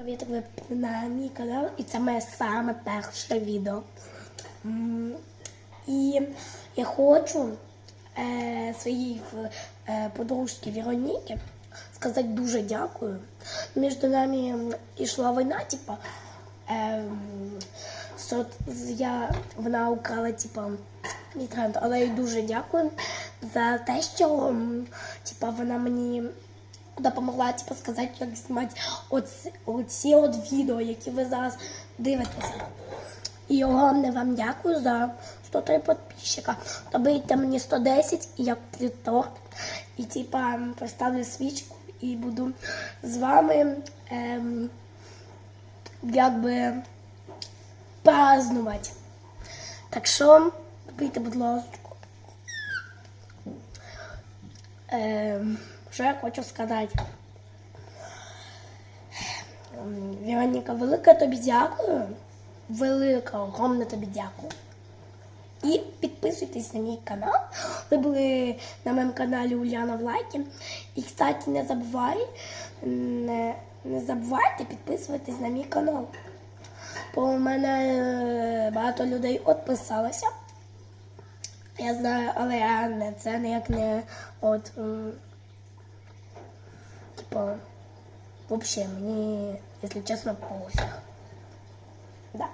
Привіт, ви на мій канал, і це моє саме перше відео. І я хочу е, своїй е, подружці Вероніки сказати дуже дякую. Між нами йшла війна, типа, е, що я, вона украла, типа, мій тренд, але я дуже дякую за те, що типа, вона мені допомогла типу, сказати, як знімати оці, от відео, які ви зараз дивитеся. І огромне вам дякую за 103 підписчика. Добийте мені 110 і я куплю торт. І типа поставлю свічку і буду з вами ем, якби празднувати. Так що, добийте, будь ласка. Ем, що я хочу сказати? Ем, Вероніка, велике тобі дякую. Велике, огромне тобі дякую. І підписуйтесь на мій канал. Ви були на моєму каналі Уляна в лайки. І, кстати, не забувай, не, не забувайте підписуватись на мій канал. Бо у мене е, багато людей відписалося. Я знаю, але я не це ніяк не от. м, Типа, вообще, мені, якщо чесно, пофіг. Да.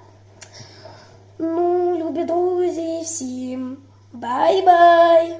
Ну, любі друзі, всім бай-бай!